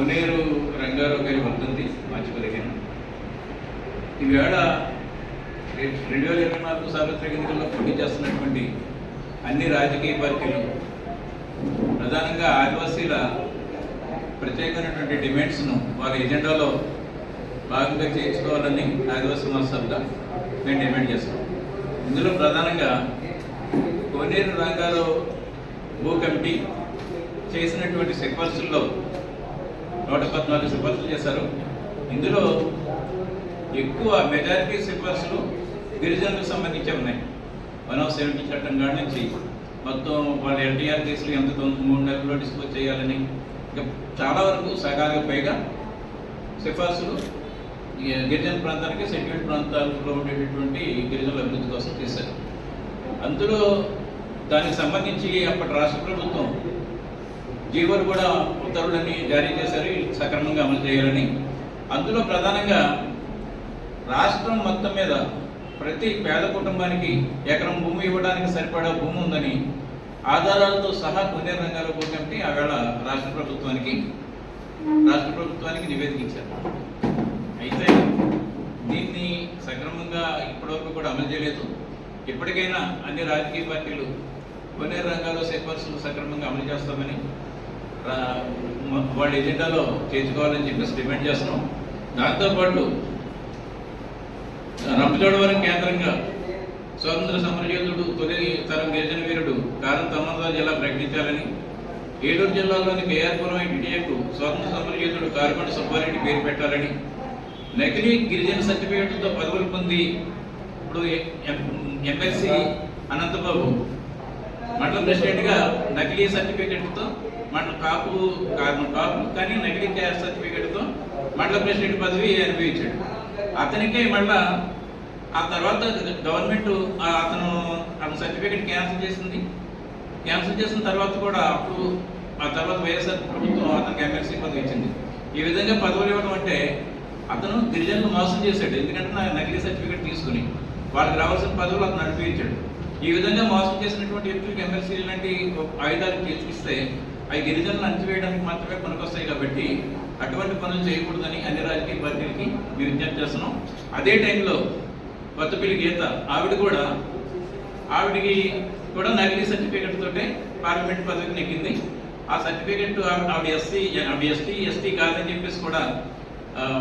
కోనేరు రంగారావు గారి వర్ధంతి మార్చి పదిహేను. ఈవేళ రెండు వేల ఇరవై నాలుగు సార్వత్రిక ఎన్నికల్లో పోటీ చేస్తున్నటువంటి అన్ని రాజకీయ పార్టీలు ప్రధానంగా ఆదివాసీల ప్రత్యేకమైనటువంటి డిమాండ్స్ను వాళ్ళ ఎజెండాలో భాగంగా చేయించుకోవాలని ఆదివాసీ మహాసభగా మేము డిమాండ్ చేస్తాం ఇందులో ప్రధానంగా కోనేరు రంగారావు భూ కమిటీ చేసినటువంటి సిఫార్సుల్లో నూట పద్నాలుగు సిఫార్సులు చేశారు. ఇందులో ఎక్కువ మెజారిటీ సిఫార్సులు గిరిజనులకు సంబంధించి ఉన్నాయి. వన్ ఆఫ్ సెవెంటీ చట్టం కాడ నుంచి మొత్తం వాళ్ళ ఎన్టీఆర్ కేసులు ఎంత తొమ్మిది మూడు నెలల్లో డిస్పోజ్ చేయాలని ఇంకా చాలా వరకు సగానికి పైగా సిఫార్సులు ఈ గిరిజన ప్రాంతానికి సెటిల్డ్ ప్రాంతాలలో ఉండేటటువంటి గిరిజనుల అభివృద్ధి కోసం చేశారు. అందులో దానికి సంబంధించి అప్పటి రాష్ట్ర ప్రభుత్వం జీవోలు కూడా ఉత్తర్వులని జారీ చేశారు సక్రమంగా అమలు చేయాలని. అందులో ప్రధానంగా రాష్ట్రం మొత్తం మీద ప్రతి పేద కుటుంబానికి ఎకరం భూమి ఇవ్వడానికి సరిపడా భూమి ఉందని ఆధారాలతో సహా కొన్ని రంగాల భూ ఆవేళ రాష్ట్ర ప్రభుత్వానికి రాష్ట్ర ప్రభుత్వానికి నివేదిక ఇచ్చారు అయితే దీన్ని సక్రమంగా ఇప్పటివరకు కూడా అమలు చేయలేదు. ఇప్పటికైనా అన్ని రాజకీయ పార్టీలు కొన్ని రంగాల్లో సిఫార్సులు సక్రమంగా అమలు చేస్తామని వాళ్ళ ఎజెండాలో చేర్చుకోవాలని చెప్పేసి డిమాండ్ చేస్తున్నాం. దాంతోపాటు రంపచోడవరం కేంద్రంగా స్వతంత్ర సమరయోధుడు తొలి తరం గిరిజన వీరుడు కారం తమ్మరాజు జిల్లా ప్రకటించాలని ఏలూరు జిల్లాలోని కేఆర్పురం ఐటీఐకు స్వతంత్ర సమరయోధుడు కారుకొండ సుబ్బారెడ్డి పేరు పెట్టాలని నకిలీ గిరిజన సర్టిఫికేట్లతో పదవులు పొంది ఇప్పుడు ఎంఎస్సి అనంతబాబు మండల ప్రెసిడెంట్గా నకిలీ సర్టిఫికేట్తో మండల కాపు కారణం కాపు కానీ నకిలీ క్యాస్ట్ సర్టిఫికేట్తో మండల ప్రెసిడెంట్ పదవి అనుభవించాడు. అతనికే మళ్ళా ఆ తర్వాత గవర్నమెంట్ అతను అతని సర్టిఫికేట్ క్యాన్సిల్ చేసింది. క్యాన్సిల్ చేసిన తర్వాత కూడా అప్పుడు ఆ తర్వాత వైఎస్ఆర్ ప్రభుత్వం అతనికి ఎమ్మెల్సీ పదవి ఇచ్చింది. ఈ విధంగా పదవులు ఇవ్వడం అంటే అతను గిరిజనులు మోసం చేశాడు. ఎందుకంటే నా నకిలీ సర్టిఫికేట్ తీసుకుని వాళ్ళకి రావాల్సిన పదవులు అతను అనుభవించాడు. ఈ విధంగా మోసం చేసినటువంటి వ్యక్తులకు ఎమ్మెల్సీ లాంటి ఆయుధాలు తీసుకిస్తే అవి గిరిజనులు అణచివేయడానికి మాత్రమే పనికొస్తాయి కాబట్టి అటువంటి పనులు చేయకూడదని అన్ని రాజకీయ పార్టీలకి విజ్ఞప్తి చేస్తున్నాం. అదే టైంలో కొత్తపల్లి గీత ఆవిడ కూడా ఆవిడికి కూడా నకిలీ సర్టిఫికేట్ తోటే పార్లమెంట్ పదవికి నెక్కింది ఆ సర్టిఫికేట్ ఆవిడ ఎస్సీ ఆవిడ ఎస్టీ ఎస్టీ కాదని చెప్పేసి కూడా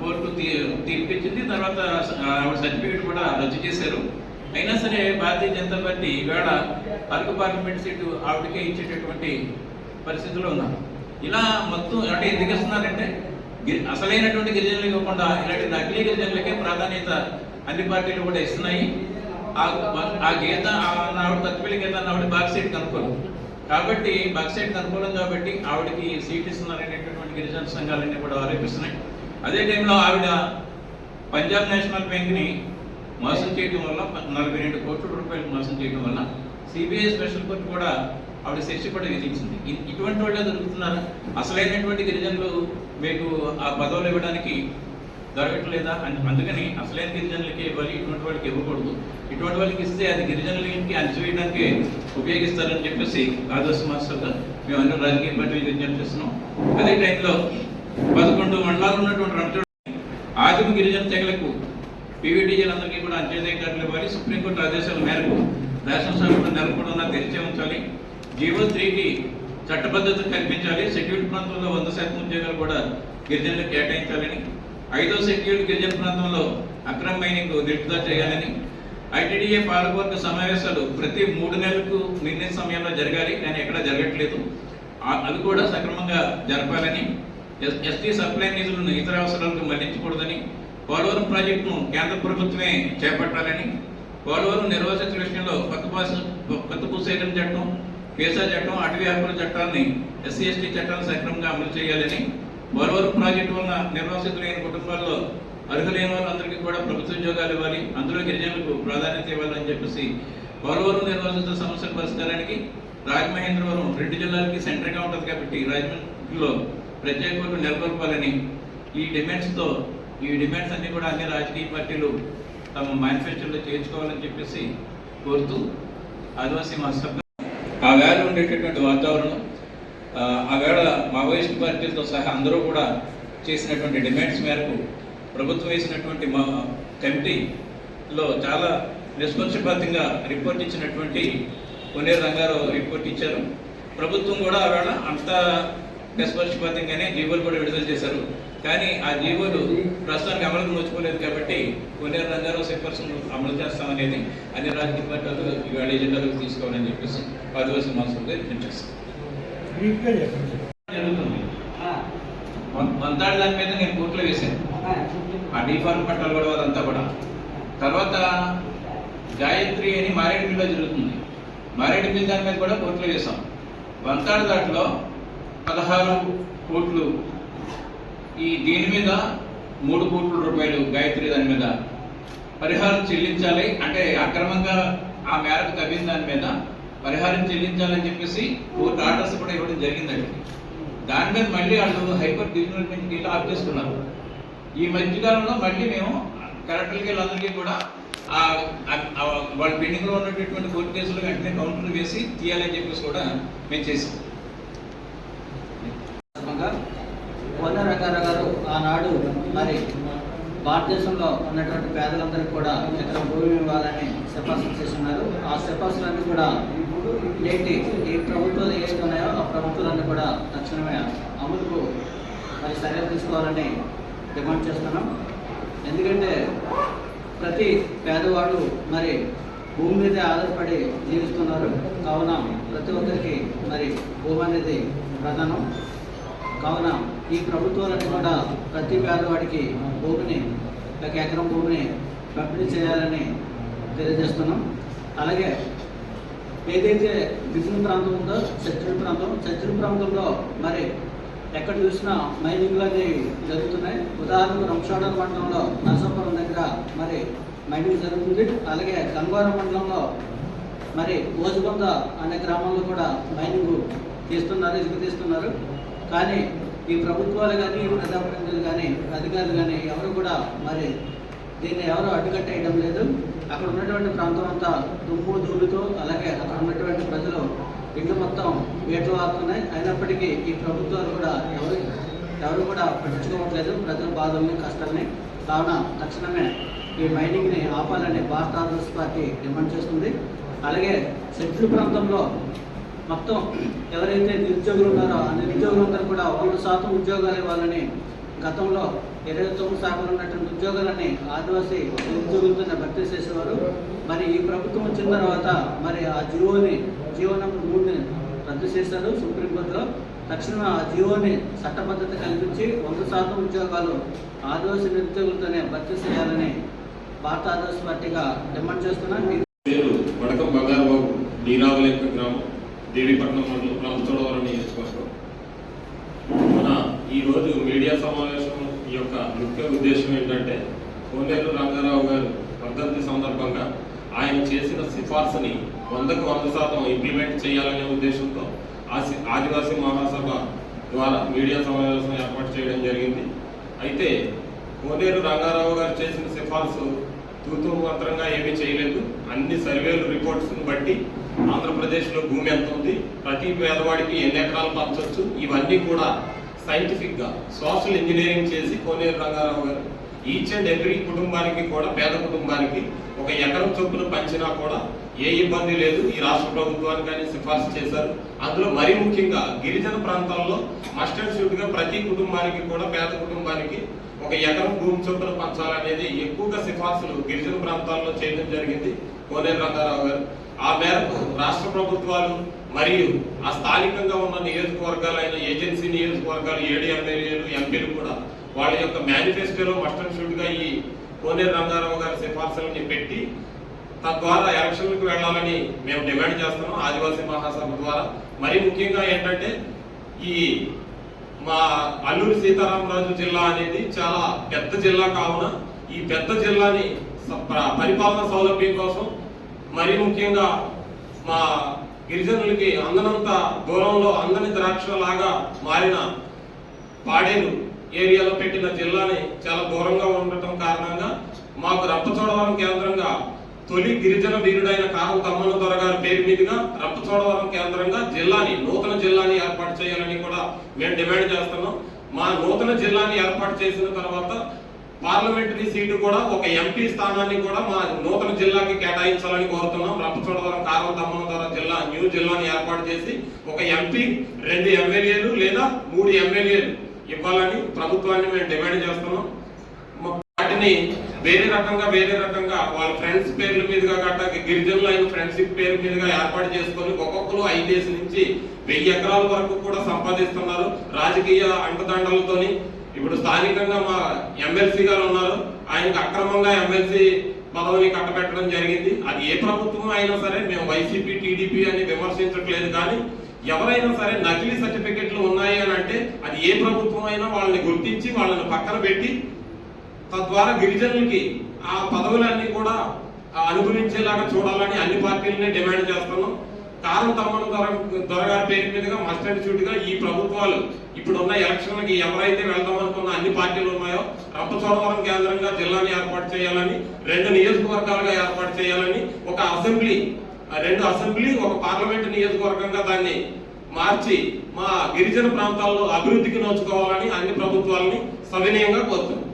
కోర్టు తీ- తీర్పిచ్చింది. తర్వాత ఆవిడ సర్టిఫికేట్ కూడా రద్దు చేశారు. అయినా సరే భారతీయ జనతా పార్టీ ఈవేళ అరకు పార్లమెంట్ సీటు ఆవిడకే ఇచ్చేటటువంటి పరిస్థితిలో ఉన్నారు. ఇలా మొత్తం అంటే ఎందుకు ఇస్తున్నారంటే అసలైనటువంటి గిరిజనులు ఇవ్వకుండా ఇలాంటి నకిలీ గిరిజనులకే ప్రాధాన్యత అన్ని పార్టీలు కూడా ఇస్తున్నాయి. ఆ గీత ఆవిడ తక్కువ గీత ఆవిడ బాక్ సీట్ కనుక్కోరు. కాబట్టి బాక్ సీట్ కనుక్కోవడం కాబట్టి ఆవిడకి సీట్ ఇస్తున్నారనేటటువంటి గిరిజన సంఘాలన్నీ కూడా ఆరోపిస్తున్నాయి. అదే టైంలో ఆవిడ పంజాబ్ నేషనల్ బ్యాంక్ని మోసం చేయడం వల్ల నలభై రెండు కోట్ల రూపాయలు మోసం చేయడం వల్ల సిబిఐ స్పెషల్ కోర్టు కూడా ఆవిడ శిక్ష కూడా విధించింది ఇటువంటి వాళ్ళే దొరుకుతున్నారా? అసలైనటువంటి గిరిజనులు మీకు ఆ పదవులు ఇవ్వడానికి దొరకట్లేదా? అందుకని అసలైన గిరిజనులకి ఇవ్వాలి ఇటువంటి వాళ్ళకి ఇవ్వకూడదు. ఇటువంటి వాళ్ళకి ఇస్తే అది గిరిజనులకి అణచివేయడానికి ఉపయోగిస్తారని చెప్పేసి ఆదర్శ మాస్టర్గా మేము అన్ని రాజకీయ పార్టీలు విజ్ఞప్తి చేస్తున్నాం. అదే టైంలో పదకొండు మండలాలు ఉన్నటువంటి రంచోడ ఆదిమ గిరిజన తెగలకు పీవీటీజీలందరికీ కూడా అంత్యోదయ కార్డులు ఇవ్వాలి. సుప్రీంకోర్టు ఆదేశాల మేరకు రేషన్ షాపులు నెలకొండా తెరిచే ఉంచాలి. జీవో త్రీకి చట్టబద్ధత కల్పించాలి. సెక్యూరిటీ ప్రాంతంలో వంద శాతం ఉద్యోగాలు కూడా గిరిజనులకు కేటాయించాలని ఐదో సెక్యూరిటీ గిరిజన ప్రాంతంలో అక్రమ మైనింగ్ నిలుపుదల చేయాలని ఐటీడీఏ పాలకవర్గ సమావేశాలు ప్రతి మూడు నెలలకు నిర్ణయ సమయంలో జరగాలి. కానీ ఎక్కడ జరగట్లేదు. ఆ- అది కూడా సక్రమంగా జరపాలని ఎస్- ఎస్టీ సప్లై నిధులను ఇతర అవసరాలకు మళ్ళించకూడదని పోలవరం ప్రాజెక్టును కేంద్ర ప్రభుత్వమే చేపట్టాలని పోలవరం నిర్వాసిత విషయంలో కొత్త భాష కొత్త భూసేకరణ చట్టం పేసా చట్టం అటవీ హక్కుల చట్టాన్ని ఎస్సీ ఎస్టీ చట్టాన్ని సక్రమంగా అమలు చేయాలని పోలవరం ప్రాజెక్టు వలన నిర్వాసితులైన కుటుంబాల్లో అర్హులైన వాళ్ళందరికీ కూడా ప్రభుత్వ ఉద్యోగాలు ఇవ్వాలి అందులో గిరిజనులకు ప్రాధాన్యత ఇవ్వాలని చెప్పేసి పోలవరం నిర్వాసిత సమస్యల పరిష్కారానికి రాజమహేంద్రవరం రెండు జిల్లాలకి సెంటర్గా ఉంటుంది కాబట్టి రాజమండ్రిలో ప్రత్యేక కోర్టు నెలకొల్పాలని ఈ డిమాండ్స్తో ఈ డిమాండ్స్ అన్ని కూడా అన్ని రాజకీయ పార్టీలు తమ మేనిఫెస్టోలో చేర్చుకోవాలని చెప్పేసి కోరుతూ ఆదివాసీ మహాసభ ఆ వేళ ఉండేటటువంటి వాతావరణం ఆ, వేళ మావోయిస్ట్ పార్టీలతో సహా అందరూ కూడా చేసినటువంటి డిమాండ్స్ మేరకు ప్రభుత్వం వేసినటువంటి మా కమిటీలో చాలా నిష్పక్షపాతంగా రిపోర్ట్ ఇచ్చినటువంటి కొనేరు రంగారావు రిపోర్ట్ ఇచ్చారు. ప్రభుత్వం కూడా ఆవేళ అంత నిష్పక్షపాతంగానే జీవోలు కూడా విడుదల చేశారు. కానీ ఆ జీవోలు ప్రస్తుతానికి అమలుకు నోచుకోలేదు కాబట్టి కొనేరు రంగారావు సిఫార్సును అమలు చేస్తామనేది అన్ని రాజకీయ పార్టీలు ఇవాళ ఎజెండాలోకి తీసుకోవాలని చెప్పేసి ఆదివాసీ బ్రీఫ్గా చెప్పండి జరుగుతుంది. మంతాడు దాని మీద నేను కోర్టులో వేశాను. ఆ డీఫార్మ్ పట్టాలు కూడా అదంతా కూడా. తర్వాత గాయత్రి అని మారేడుమిల్లో జరుగుతుంది. మారేడుమిల్ దాని మీద కూడా కోర్టులో వేశాం. వంతాడు దాంట్లో పదహారు కోట్లు ఈ దీని మీద మూడు కోట్ల రూపాయలు గాయత్రి దాని మీద పరిహారం చెల్లించాలి. అంటే అక్రమంగా ఆ మేరకు తవ్విన దాని మీద పరిహారం చెల్లించాలని చెప్పేసి కోర్టు ఆర్డర్స్ కూడా ఇవ్వడం జరిగిందండి. దాని మీద మళ్ళీ వాళ్ళు హైకోర్టు డివిజనల్ బెంచ్కి వెళ్ళి ఆఫ్ చేసుకున్నారు ఈ మధ్యకాలంలో మళ్ళీ మేము కలెక్టర్లకి వీళ్ళందరికీ కూడా ఆ వాళ్ళ పెండింగ్లో ఉన్నటువంటి కోర్టు కేసులు వెంటనే కౌంటర్ వేసి తీయాలని చెప్పేసి కూడా మేము చేసాం సందర్భంగా కోన రంగారావు గారు ఆనాడు మరి భారతదేశంలో ఉన్నటువంటి పేదలందరికీ కూడా ఎక్కడ భూమి ఇవ్వాలని సిఫార్సు చేస్తున్నారు. ఆ సిఫార్సులన్నీ కూడా ఏంటి? ఈ ప్రభుత్వాలు ఏవైతే ఉన్నాయో ఆ ప్రభుత్వాలన్నీ కూడా తక్షణమే అమలుకు మరి చర్యలు తీసుకోవాలని డిమాండ్ చేస్తున్నాం. ఎందుకంటే ప్రతి పేదవాడు మరి భూమి మీద ఆధారపడి జీవిస్తున్నారు. కావున ప్రతి ఒక్కరికి మరి భూమి అనేది ప్రధానం. కావున ఈ ప్రభుత్వాలన్నీ కూడా ప్రతి పేదవాడికి భూమిని ఒక ఎకరం భూమిని పంపిణీ చేయాలని తెలియజేస్తున్నాం. అలాగే ఏదైతే గిరిజన ప్రాంతం ఉందో చర్చిల ప్రాంతం చర్చిల ప్రాంతంలో మరి ఎక్కడ చూసినా మైనింగ్లు అనేవి జరుగుతున్నాయి. ఉదాహరణకు రంషాడల మండలంలో నరసాపురం దగ్గర మరి మైనింగ్ జరుగుతుంది. అలాగే గంగవరం మండలంలో మరి ఓజుకొంద అనే గ్రామంలో కూడా మైనింగ్ తీస్తున్నారు ఇసుక తీస్తున్నారు కానీ ఈ ప్రభుత్వాలు కానీ ప్రజాప్రతినిధులు కానీ అధికారులు కానీ ఎవరు కూడా మరి దీన్ని ఎవరు అడ్డుకట్టేయడం లేదు. అక్కడ ఉన్నటువంటి ప్రాంతం అంతా దుమ్ము ధూళితో అలాగే అక్కడ ఉన్నటువంటి ప్రజలు ఇల్లు మొత్తం వేట్లు ఆడుతున్నాయి అయినప్పటికీ ఈ ప్రభుత్వాలు కూడా ఎవరు ఎవరు కూడా పట్టించుకోవట్లేదు. ప్రజల బాధల్ని కష్టాలని. కావున తక్షణమే ఈ మైనింగ్ని ఆపాలని భారత కాంగ్రెస్ పార్టీ డిమాండ్ చేస్తుంది. అలాగే సెంట్రల్ ప్రాంతంలో మొత్తం ఎవరైతే నిరుద్యోగులు ఉన్నారో ఆ నిరుద్యోగులందరూ కూడా వంద శాతం ఉద్యోగాలు ఇవ్వాలని గతంలో ఇరవై తొమ్మిది శాఖలు ఉన్నటువంటి ఉద్యోగాలని ఆదివాసీ నిరుద్యోగులతో భర్తీ చేసేవారు. మరి ఈ ప్రభుత్వం వచ్చిన తర్వాత మరి ఆ జియోని జియో నెంబర్ మూడుని రద్దు చేశారు సుప్రీంకోర్టులో. తక్షణం ఆ జియోని చట్టబద్ధత కల్పించి వంద శాతం ఉద్యోగాలు ఆదివాసీ నిరుద్యోగులతోనే భర్తీ చేయాలని భారత ఆదివాసీ పార్టీగా డిమాండ్ చేస్తున్నాం. పేరు వడకం బంగారబాబు నీరావలేక గ్రామం. దేవీపట్నం మండలం రంపచోడవరం నియోజకవర్గం మన ఈరోజు మీడియా సమావేశం యొక్క ముఖ్య ఉద్దేశం ఏంటంటే కోనేరు రంగారావు గారు వర్ధంతి సందర్భంగా ఆయన చేసిన సిఫార్సుని వందకు వంద శాతం ఇంప్లిమెంట్ చేయాలనే ఉద్దేశంతో ఆదివాసీ మహాసభ ద్వారా మీడియా సమావేశం ఏర్పాటు చేయడం జరిగింది. అయితే కోనేరు రంగారావు గారు చేసిన సిఫార్సు తూతూ మాత్రంగా ఏమీ చేయలేదు. అన్ని సర్వేలు రిపోర్ట్స్ని బట్టి ఆంధ్రప్రదేశ్లో భూమి ఎంత ఉంది? ప్రతి పేదవాడికి ఎన్ని ఎకరాలు పంచవచ్చు ఇవన్నీ కూడా సైంటిఫిక్గా సోషల్ ఇంజనీరింగ్ చేసి కోనేరు రంగారావు గారు ఈచ్ అండ్ ఎవ్రీ కుటుంబానికి కూడా పేద కుటుంబానికి ఒక ఎకరం చొప్పున పంచినా కూడా ఏ ఇబ్బంది లేదు. ఈ రాష్ట్ర ప్రభుత్వానికి కానీ సిఫార్సు చేశారు. అందులో మరీ ముఖ్యంగా గిరిజన ప్రాంతాల్లో మస్టర్డ్ షూట్గా ప్రతి కుటుంబానికి కూడా పేద కుటుంబానికి ఒక ఎకరం భూమి చొప్పున పంచాలనేది ఎక్కువగా సిఫార్సులు గిరిజన ప్రాంతాల్లో చేయడం జరిగింది కోనేరు రంగారావు గారు. ఆ మేరకు రాష్ట్ర ప్రభుత్వాలు మరియు ఆ స్థానికంగా ఉన్న నియోజకవర్గాలైన ఏజెన్సీ నియోజకవర్గాలు ఏడు ఎమ్మెల్యేలు ఎంపీలు కూడా వాళ్ళ యొక్క మేనిఫెస్టోలో మస్టర్ షూట్గా ఈ కోనేరు రంగారావు గారి సిఫార్సులని పెట్టి తద్వారా ఎలక్షన్లకు వెళ్ళాలని మేము డిమాండ్ చేస్తున్నాం ఆదివాసీ మహాసభ ద్వారా. మరి ముఖ్యంగా ఏంటంటే ఈ మా అల్లూరి సీతారామరాజు జిల్లా అనేది చాలా పెద్ద జిల్లా కావున ఈ పెద్ద జిల్లాని పరిపాలన సౌలభ్యం కోసం మరీ ముఖ్యంగా మా గిరిజనులకి అందనంత దూరంలో అందని ద్రాక్ష లాగా మారిన పాడేరు ఏరియాలో పెట్టిన జిల్లాని చాలా దూరంగా ఉండటం కారణంగా మాకు రప్పచోడవరం కేంద్రంగా తొలి గిరిజన వీరుడైన కారం తమ్మన దొర గారి పేరు మీదుగా రప్పచోడవరం కేంద్రంగా జిల్లాని నూతన జిల్లాని ఏర్పాటు చేయాలని కూడా మేము డిమాండ్ చేస్తున్నాం. మా నూతన జిల్లాని ఏర్పాటు చేసిన తర్వాత పార్లమెంటరీ సీటు కూడా ఒక ఎంపీ స్థానాన్ని కూడా మా నూతన జిల్లాకి కేటాయించాలని కోరుతున్నాం. రంపచోడవరం కారం తమ్మన ద్వారా జిల్లా న్యూ జిల్లాని ఏర్పాటు చేసి ఒక ఎంపీ రెండు ఎమ్మెల్యేలు లేదా మూడు ఎమ్మెల్యేలు ఇవ్వాలని ప్రభుత్వాన్ని మేము డిమాండ్ చేస్తున్నాం. వాటిని వేరే రకంగా వేరే రకంగా వాళ్ళ ఫ్రెండ్స్ పేర్ల మీదుగా గట్ట గిరిజనులు అయిన ఫ్రెండ్షిప్ పేరు మీదుగా ఏర్పాటు చేసుకొని ఒక్కొక్కరు ఐదేసి నుంచి వెయ్యి ఎకరాల వరకు కూడా సంపాదిస్తున్నారు. రాజకీయ అంటదండలతోని ఇప్పుడు స్థానికంగా మా ఎమ్మెల్సీ గారు ఉన్నారు. ఆయనకు అక్రమంగా ఎమ్మెల్సీ పదవిని కట్టబెట్టడం జరిగింది. అది ఏ ప్రభుత్వం అయినా సరే మేము వైసీపీ టీడీపీ అని విమర్శించట్లేదు కానీ ఎవరైనా సరే నకిలీ సర్టిఫికెట్లు ఉన్నాయి అని అంటే అది ఏ ప్రభుత్వం అయినా వాళ్ళని గుర్తించి వాళ్ళని పక్కన పెట్టి తద్వారా గిరిజనులకి ఆ పదవులన్నీ కూడా అనుభవించేలాగా చూడాలని అన్ని పార్టీలనే డిమాండ్ చేస్తున్నాం. కారం తమ్మన దొర దొరగారి పేరు మీదుగా మస్టర్డ్ షూట్గా ఈ ప్రభుత్వాలు ఇప్పుడున్న ఎలక్షన్లకి ఎవరైతే వెళ్దాం అనుకున్న అన్ని పార్టీలు ఉన్నాయో రంపచోడవరం కేంద్రంగా జిల్లాని ఏర్పాటు చేయాలని రెండు నియోజకవర్గాలుగా ఏర్పాటు చేయాలని ఒక అసెంబ్లీ రెండు అసెంబ్లీ ఒక పార్లమెంట్ నియోజకవర్గంగా దాన్ని మార్చి మా గిరిజన ప్రాంతాల్లో అభివృద్ధికి నోచుకోవాలని అన్ని ప్రభుత్వాలని సవినయంగా కోరుతున్నాం.